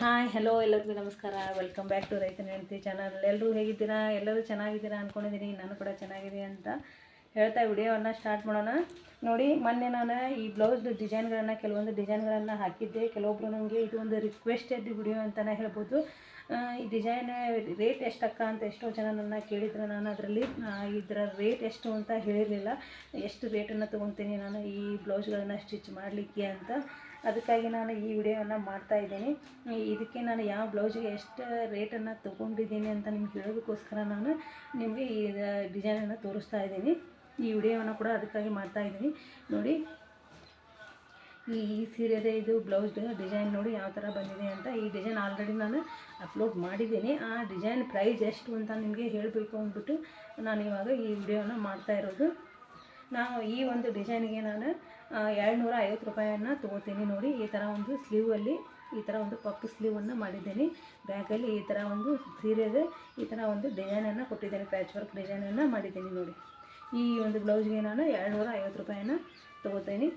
Hi hello ಎಲ್ಲರಿಗೂ ನಮಸ್ಕಾರ. Welcome back to ರೈತನ ಹೆಂಡತಿ ಚಾನಲ್ ಎಲ್ಲರೂ ಹೇಗಿದ್ದೀರಾ? ಎಲ್ಲರೂ ಚೆನ್ನಾಗಿದ್ದೀರಾ ಅಂದ್ಕೊಂಡಿದ್ದೀನಿ ನಾನು ಕೂಡ ಚೆನ್ನಾಗಿದೆ ಅಂತ ಹೇಳ್ತಾ ವಿಡಿಯೋವನ್ನು ಸ್ಟಾರ್ಟ್ ಮಾಡೋಣ. ನೋಡಿ, ಮೊನ್ನೆ ನಾನು ಈ ಬ್ಲೌಸ್ದು ಡಿಸೈನ್ಗಳನ್ನು ಕೆಲವೊಂದು ಡಿಸೈನ್ಗಳನ್ನು ಹಾಕಿದ್ದೆ. ಕೆಲವೊಬ್ಬರು ನನಗೆ ಇದು ಒಂದು ರಿಕ್ವೆಸ್ಟೆಡ್ ವಿಡಿಯೋ ಅಂತಲೇ ಹೇಳ್ಬೋದು. ಈ ಡಿಸೈನ್ ರೇಟ್ ಎಷ್ಟಕ್ಕ ಅಂತ ಎಷ್ಟೋ ಜನ ನನ್ನ ಕೇಳಿದ್ರು. ನಾನು ಅದರಲ್ಲಿ ಇದರ ರೇಟ್ ಎಷ್ಟು ಅಂತ ಹೇಳಿರಲಿಲ್ಲ. ಎಷ್ಟು ರೇಟನ್ನು ತೊಗೊತೀನಿ ನಾನು ಈ ಬ್ಲೌಸ್ಗಳನ್ನು ಸ್ಟಿಚ್ ಮಾಡಲಿಕ್ಕೆ ಅಂತ. ಅದಕ್ಕಾಗಿ ನಾನು ಈ ವಿಡಿಯೋವನ್ನು ಮಾಡ್ತಾ ಇದ್ದೀನಿ. ಇದಕ್ಕೆ ನಾನು ಯಾವ ಬ್ಲೌಸಿಗೆ ಎಷ್ಟು ರೇಟನ್ನು ತೊಗೊಂಡಿದ್ದೀನಿ ಅಂತ ನಿಮ್ಗೆ ಹೇಳೋದಕ್ಕೋಸ್ಕರ ನಾನು ನಿಮಗೆ ಈ ಡಿಸೈನನ್ನು ತೋರಿಸ್ತಾ ಇದ್ದೀನಿ. ಈ ವಿಡಿಯೋವನ್ನು ಕೂಡ ಅದಕ್ಕಾಗಿ ಮಾಡ್ತಾ ಇದ್ದೀನಿ. ನೋಡಿ, ಈ ಈ ಸೀರೆದೇ ಇದು ಬ್ಲೌಸ್ ಡಿಸೈನ್ ನೋಡಿ ಯಾವ ಥರ ಬಂದಿದೆ ಅಂತ. ಈ ಡಿಸೈನ್ ಆಲ್ರೆಡಿ ನಾನು ಅಪ್ಲೋಡ್ ಮಾಡಿದ್ದೀನಿ. ಆ ಡಿಸೈನ್ ಪ್ರೈಸ್ ಎಷ್ಟು ಅಂತ ನಿಮಗೆ ಹೇಳಬೇಕು ಅಂದ್ಬಿಟ್ಟು ನಾನು ಇವಾಗ ಈ ವಿಡಿಯೋನ ಮಾಡ್ತಾ ಇರೋದು. ನಾವು ಈ ಒಂದು ಡಿಸೈನ್ಗೆ ನಾನು ಏಳ್ನೂರ ಐವತ್ತು ರೂಪಾಯಿಯನ್ನು ತೊಗೋತೀನಿ ನೋಡಿ. ಈ ಥರ ಒಂದು ಸ್ಲೀವಲ್ಲಿ ಈ ಥರ ಒಂದು ಪಪ್ಪು ಸ್ಲೀವನ್ನು ಮಾಡಿದ್ದೀನಿ. ಬ್ಯಾಗಲ್ಲಿ ಈ ಥರ ಒಂದು ಸೀರೆಗೆ ಈ ಥರ ಒಂದು ಡಿಸೈನನ್ನು ಕೊಟ್ಟಿದ್ದೀನಿ ಪ್ಯಾಚ್ ವರ್ಕ್ ಡಿಸೈನನ್ನು ಮಾಡಿದ್ದೀನಿ ನೋಡಿ. ಈ ಒಂದು ಬ್ಲೌಸ್ಗೆ ನಾನು ಏಳ್ನೂರ ಐವತ್ತು ರೂಪಾಯಿನ ತೊಗೋತೀನಿ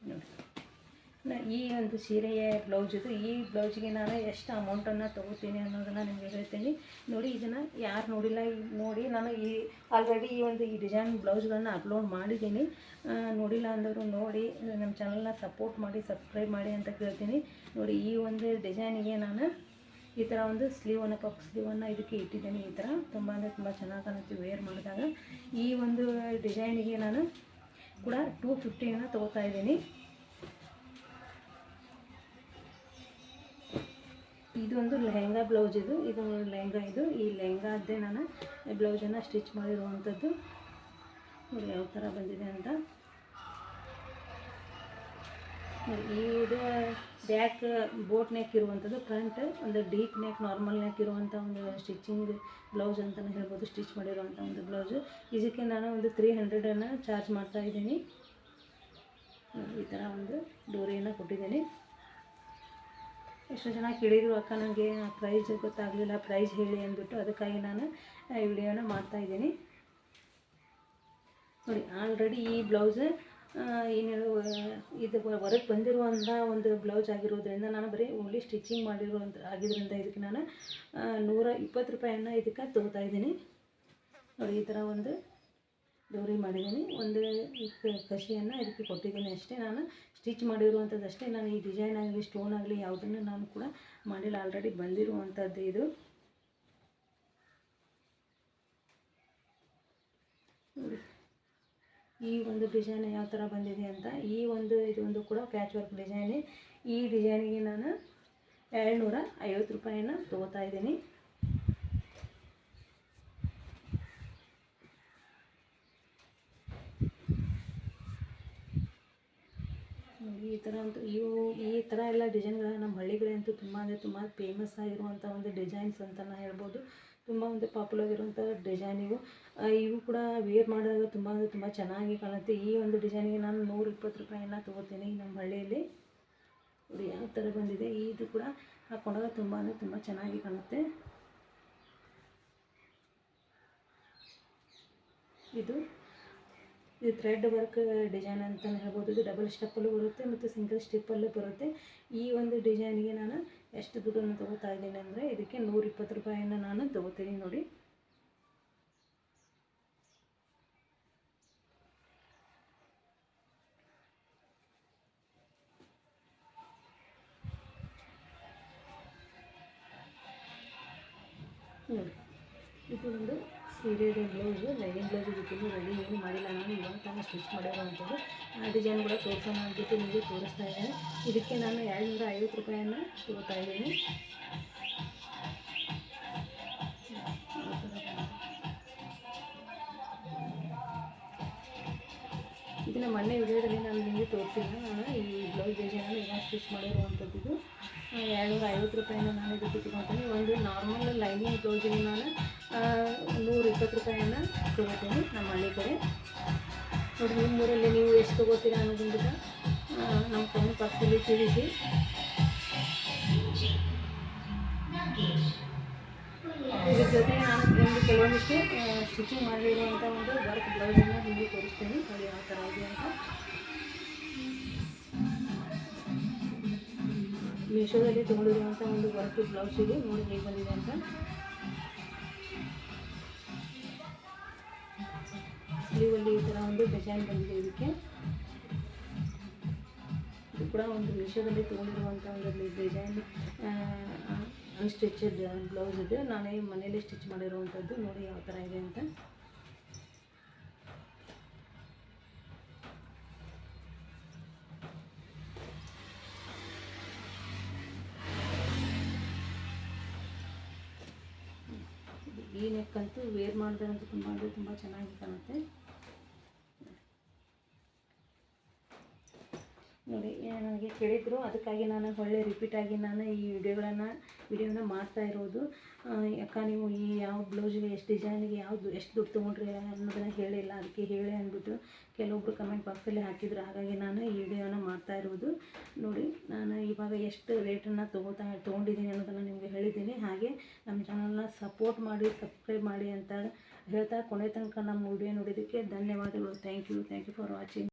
ನೋಡಿ ನ- ಈ ಒಂದು ಸೀರೆಯ ಬ್ಲೌಸ್ ಇದು, ಈ ಬ್ಲೌಸ್ಗೆ ನಾನು ಎಷ್ಟು ಅಮೌಂಟನ್ನು ತೊಗೋತೀನಿ ಅನ್ನೋದನ್ನು ನಿಮಗೆ ಹೇಳ್ತೀನಿ. ನೋಡಿ, ಇದನ್ನು ಯಾರು ನೋಡಿಲ್ಲ, ನೋಡಿ, ನಾನು ಈ ಆಲ್ರೆಡಿ ಈ ಒಂದು ಈ ಡಿಸೈನ್ ಬ್ಲೌಸ್ಗಳನ್ನ ಅಪ್ಲೋಡ್ ಮಾಡಿದ್ದೀನಿ. ನೋಡಿಲ್ಲ ಅಂದವರು ನೋಡಿ ನಮ್ಮ ಚಾನಲ್ನ ಸಪೋರ್ಟ್ ಮಾಡಿ ಸಬ್ಸ್ಕ್ರೈಬ್ ಮಾಡಿ ಅಂತ ಕೇಳ್ತೀನಿ. ನೋಡಿ, ಈ ಒಂದು ಡಿಸೈನಿಗೆ ನಾನು ಈ ಥರ ಒಂದು ಸ್ಲೀವನ್ನು ಕಪ್ ಸ್ಲೀವನ್ನು ಇದಕ್ಕೆ ಇಟ್ಟಿದ್ದೀನಿ ಈ ಥರ ತುಂಬ ಅಂದರೆ ತುಂಬ ಚೆನ್ನಾಗಿ ಕಾಣುತ್ತೆ ವೇರ್ ಮಾಡಿದಾಗ. ಈ ಒಂದು ಡಿಸೈನಿಗೆ ನಾನು ಕೂಡ ಟೂ ಫಿಫ್ಟಿಯನ್ನು ತೊಗೋತಾ ಇದ್ದೀನಿ. ಇದೊಂದು ಲೆಹಂಗಾ ಬ್ಲೌಸ್ ಇದು. ಇದು ಲೆಹಂಗಾ ಇದು. ಈ ಲೆಹಂಗಾದ್ದೇ ನಾನು ಬ್ಲೌಸನ್ನು ಸ್ಟಿಚ್ ಮಾಡಿರುವಂಥದ್ದು. ನೋಡಿ ಯಾವ ಥರ ಬಂದಿದೆ ಅಂತ. ಇದು ಬ್ಯಾಕ್ ಬೋಟ್ ನೆಕ್ ಇರುವಂಥದ್ದು, ಫ್ರಂಟ್ ಒಂದು ಡೀಪ್ ನೆಕ್ ನಾರ್ಮಲ್ ನೆಕ್ ಇರುವಂಥ ಒಂದು ಸ್ಟಿಚಿಂಗ್ ಬ್ಲೌಸ್ ಅಂತಲೇ ಹೇಳ್ಬೋದು, ಸ್ಟಿಚ್ ಮಾಡಿರುವಂಥ ಒಂದು ಬ್ಲೌಸು. ಇದಕ್ಕೆ ನಾನು ಒಂದು ತ್ರೀ ಹಂಡ್ರೆಡನ್ನು ಚಾರ್ಜ್ ಮಾಡ್ತಾ ಇದ್ದೀನಿ. ಈ ಥರ ಒಂದು ಡೋರಿಯನ್ನು ಕೊಟ್ಟಿದ್ದೀನಿ. ಎಷ್ಟೋ ಜನ ಕೇಳಿದರು, ಅಕ್ಕ ನನಗೆ ಪ್ರೈಸ್ ಗೊತ್ತಾಗಲಿಲ್ಲ ಪ್ರೈಸ್ ಹೇಳಿ ಅಂದ್ಬಿಟ್ಟು ಅದಕ್ಕಾಗಿ ನಾನು ಈ ವಿಡಿಯೋನ ಮಾಡ್ತಾಯಿದ್ದೀನಿ ನೋಡಿ ಆಲ್ರೆಡಿ ಈ ಬ್ಲೌಸ್ ಏನೇನು ಇದು ಹೊರಗೆ ಬಂದಿರುವಂಥ ಒಂದು ಬ್ಲೌಸ್ ಆಗಿರೋದ್ರಿಂದ ನಾನು ಬರೀ ಓನ್ಲಿ ಸ್ಟಿಚಿಂಗ್ ಮಾಡಿರುವಂಥ ಆಗಿದ್ದರಿಂದ ಇದಕ್ಕೆ ನಾನು ನೂರ ಇಪ್ಪತ್ತು ರೂಪಾಯಿಯನ್ನು ಇದಕ್ಕೆ ತೊಗೋತಾ ನೋಡಿ, ಈ ಥರ ಒಂದು ಡೋರಿ ಮಾಡಿದ್ದೀನಿ. ಒಂದು ಕಷಿಯನ್ನು ಇದಕ್ಕೆ ಕೊಟ್ಟಿದ್ದೀನಿ ಅಷ್ಟೇ ನಾನು. ಸ್ಟಿಚ್ ಮಾಡಿರುವಂಥದ್ದು ಅಷ್ಟೇ ನಾನು ಈ ಡಿಸೈನ್ ಆಗಲಿ ಸ್ಟೋನ್ ಆಗಲಿ ಯಾವುದನ್ನು ನಾನು ಕೂಡ ಮಾಡಿಲ್ಲ ಆಲ್ರೆಡಿ ಬಂದಿರುವಂಥದ್ದು ಇದು. ಈ ಒಂದು ಡಿಸೈನ್ ಯಾವ ಥರ ಬಂದಿದೆ ಅಂತ, ಈ ಒಂದು, ಇದೊಂದು ಕೂಡ ಪ್ಯಾಚ್ ವರ್ಕ್ ಡಿಸೈನೇ ಈ ಡಿಸೈನಿಗೆ ನಾನು ಏಳ್ನೂರ ಐವತ್ತು ರೂಪಾಯಿಯನ್ನು ತೊಗೋತಾ ಇದ್ದೀನಿ ನೋಡಿ, ಈ ಥರ ಅಂತೂ ಇವು ಈ ಥರ ಎಲ್ಲ ಡಿಸೈನ್ಗಳ ನಮ್ಮ ಹಳ್ಳಿಗಳಂತೂ ತುಂಬ ಅಂದರೆ ತುಂಬ ಫೇಮಸ್ ಆಗಿರುವಂಥ ಒಂದು ಡಿಸೈನ್ಸ್ ಅಂತಲೇ ಹೇಳ್ಬೋದು. ತುಂಬ ಒಂದು ಪಾಪ್ಯುಲರ್ ಆಗಿರುವಂಥ ಡಿಸೈನ್ ಇವು. ಇವು ಕೂಡ ವೇರ್ ಮಾಡಿದಾಗ ತುಂಬ ಅಂದರೆ ತುಂಬ ಚೆನ್ನಾಗಿ ಕಾಣುತ್ತೆ. ಈ ಒಂದು ಡಿಸೈನಿಗೆ ನಾನು ನೂರ ಇಪ್ಪತ್ತು ರೂಪಾಯಿನ ತೊಗೋತೀನಿ ನಮ್ಮ ಹಳ್ಳಿಯಲ್ಲಿ. ನೋಡಿ, ಯಾವ ಥರ ಬಂದಿದೆ. ಇದು ಕೂಡ ಹಾಕೊಂಡಾಗ ತುಂಬ ಅಂದರೆ ತುಂಬ ಚೆನ್ನಾಗಿ ಕಾಣುತ್ತೆ. ಇದು ಇದು ಥ್ರೆಡ್ ವರ್ಕ್ ಡಿಸೈನ್ ಅಂತ ಹೇಳ್ಬೋದು. ಇದು ಡಬಲ್ ಸ್ಟೆಪ್ಪಲ್ಲೂ ಬರುತ್ತೆ ಮತ್ತು ಸಿಂಗಲ್ ಸ್ಟೆಪ್ಪಲ್ಲೂ ಬರುತ್ತೆ. ಈ ಒಂದು ಡಿಸೈನಿಗೆ ನಾನು ಎಷ್ಟು ದುಡ್ಡನ್ನು ತೊಗೋತಾ ಇದ್ದೀನಿ ಅಂದರೆ ಇದಕ್ಕೆ ನೂರಿಪ್ಪತ್ತು ರೂಪಾಯಿಯನ್ನು ನಾನು ತೊಗೋತೀನಿ ನೋಡಿ. ನೋಡಿ. ಇದು ಒಂದು ಸೀರೆದ ಬ್ಲೌಸು ಲೈನಿಂಗ್ ಬ್ಲೌಸ್ ಜೊತೆಗೆ ರೆಡಿ, ಏನು ಮಾಡಿಲ್ಲ ನಾನು, ಇವಾಗ ತಾನೇ ಸ್ಟಿಚ್ ಮಾಡಿರುವಂಥದ್ದು ಆ ಡಿಸೈನ್ ಕೂಡ ತೋರಿಸೋಣ ಅಂತಿದ್ದು ನಿಮಗೆ ತೋರಿಸ್ತಾ ಇದ್ದೇನೆ. ಇದಕ್ಕೆ ನಾನು ಏಳ್ನೂರ ಐವತ್ತು ರೂಪಾಯಿಯನ್ನು ತಗೋತಾ ಇದ್ದೀನಿ. ಇದನ್ನು ಮೊನ್ನೆ ವಿಡಿಯೋದಲ್ಲಿ ನಾನು ನಿಮಗೆ ತೋರಿಸಿಲ್ಲ. ನಾನು ಈ ಬ್ಲೌಸ್ ಡಿಸೈನನ್ನು ಇವಾಗ ಸ್ಟಿಚ್ ಮಾಡಿರುವಂಥದ್ದು ಏಳ್ನೂರ ಐವತ್ತು ರೂಪಾಯಿನ ನಾನು ಇದಕ್ಕೆ ತಗೊಳ್ತೀನಿ ಒಂದು ನಾರ್ಮಲ್ ಲೈನಿಂಗ್ ಬ್ಲೌಸಿಗೆ ನಾನು ನೂರ ಇಪ್ಪತ್ತು ರೂಪಾಯಿಯನ್ನು ತಗೋತೀನಿ ನಮ್ಮ ಹಳ್ಳಿ ಕಡೆ. ನೋಡಿ ನಿಮ್ಮೂರಲ್ಲಿ ನೀವು ಎಷ್ಟು ತೊಗೋತೀರಾ ಅನ್ನೋದಿಂದ ನಮ್ಮ ಕಮೆಂಟ್ ಬಾಕ್ಸಲ್ಲಿ ತಿಳಿಸಿ. ಇದ್ರ ಜೊತೆ ನಾನು ಒಂದು ಕೆಲವೊಂದಿಷ್ಟು ಸ್ಟಿಚಿಂಗ್ ಮಾಡಿರುವಂಥ ಒಂದು ವರ್ಕ್ ಬ್ಲೌಸನ್ನು ನಿಮಗೆ ತೋರಿಸ್ತೀನಿ. ಅದು ಯಾವ ಥರ ಇದೆ ಅಂತ. ಮೀಶೋದಲ್ಲಿ ತೊಗೊಂಡಿರುವಂಥ ಒಂದು ವರ್ಕ್ ಬ್ಲೌಸ್ ಇದು. ನೋಡಿ ಹೇಗೆ ಬಂದಿದೆ ಅಂತ. ಸ್ಲೀವಲ್ಲಿ ಈ ಥರ ಒಂದು ಡಿಸೈನ್ ಬಂದಿದೆ ಇದಕ್ಕೆ. ಇದು ಕೂಡ ಒಂದು ಮೀಶೋದಲ್ಲಿ ತೊಗೊಂಡಿರುವಂಥ ಒಂದು ಡಿಸೈನ್ ಅನ್ಸ್ಟಿಚಡ್ ಬ್ಲೌಸ್ ಇದೆ. ನಾನೇ ಮನೇಲಿ ಸ್ಟಿಚ್ ಮಾಡಿರುವಂಥದ್ದು ನೋಡಿ ಯಾವ ಥರ ಇದೆ ಅಂತ. ಈ ನೆಕ್ ಅಂತೂ ವೇರ್ ಮಾಡಿದ್ರೆ ಅಂತೂ ತುಂಬ ಅಂದರೆ ತುಂಬ ಚೆನ್ನಾಗಿ ಕಾಣುತ್ತೆ. ನೋಡಿ ನನಗೆ ಕೇಳಿದ್ರು. ಅದಕ್ಕಾಗಿ ನಾನು ಒಳ್ಳೆ ರಿಪೀಟಾಗಿ ನಾನು ಈ ವಿಡಿಯೋಗಳನ್ನು ವಿಡಿಯೋನ ಮಾಡ್ತಾ ಇರೋದು. ಯಾಕ ನೀವು ಈ ಯಾವ ಬ್ಲೌಸಿಗೆ, ಎಷ್ಟು ಡಿಸೈನಿಗೆ ಯಾವುದು ಎಷ್ಟು ದುಡ್ಡು ತೊಗೊಂಡ್ರಿ ಅನ್ನೋದನ್ನು ಹೇಳಿಲ್ಲ. ಅದಕ್ಕೆ ಹೇಳಿ ಅಂದ್ಬಿಟ್ಟು ಕೆಲವೊಬ್ಬರು ಕಮೆಂಟ್ ಬಾಕ್ಸಲ್ಲಿ ಹಾಕಿದ್ರು. ಹಾಗಾಗಿ ನಾನು ಈ ವಿಡಿಯೋನ ಮಾಡ್ತಾ ಇರೋದು. ನೋಡಿ, ನಾನು ಇವಾಗ ಎಷ್ಟು ರೇಟನ್ನು ತೊಗೋತಾ, ತೊಗೊಂಡಿದ್ದೀನಿ ಅನ್ನೋದನ್ನು ನಿಮಗೆ ಹೇಳಿದ್ದೀನಿ. ಹಾಗೆ ನಮ್ಮ ಚಾನಲ್ನ ಸಪೋರ್ಟ್ ಮಾಡಿ ಸಬ್ಸ್ಕ್ರೈಬ್ ಮಾಡಿ ಅಂತ ಹೇಳ್ತಾ ಕೊನೆ ತನಕ ನಮ್ಮ ವಿಡಿಯೋ ನೋಡಿದ್ದಕ್ಕೆ ಧನ್ಯವಾದಗಳು. Thank you thank you for watching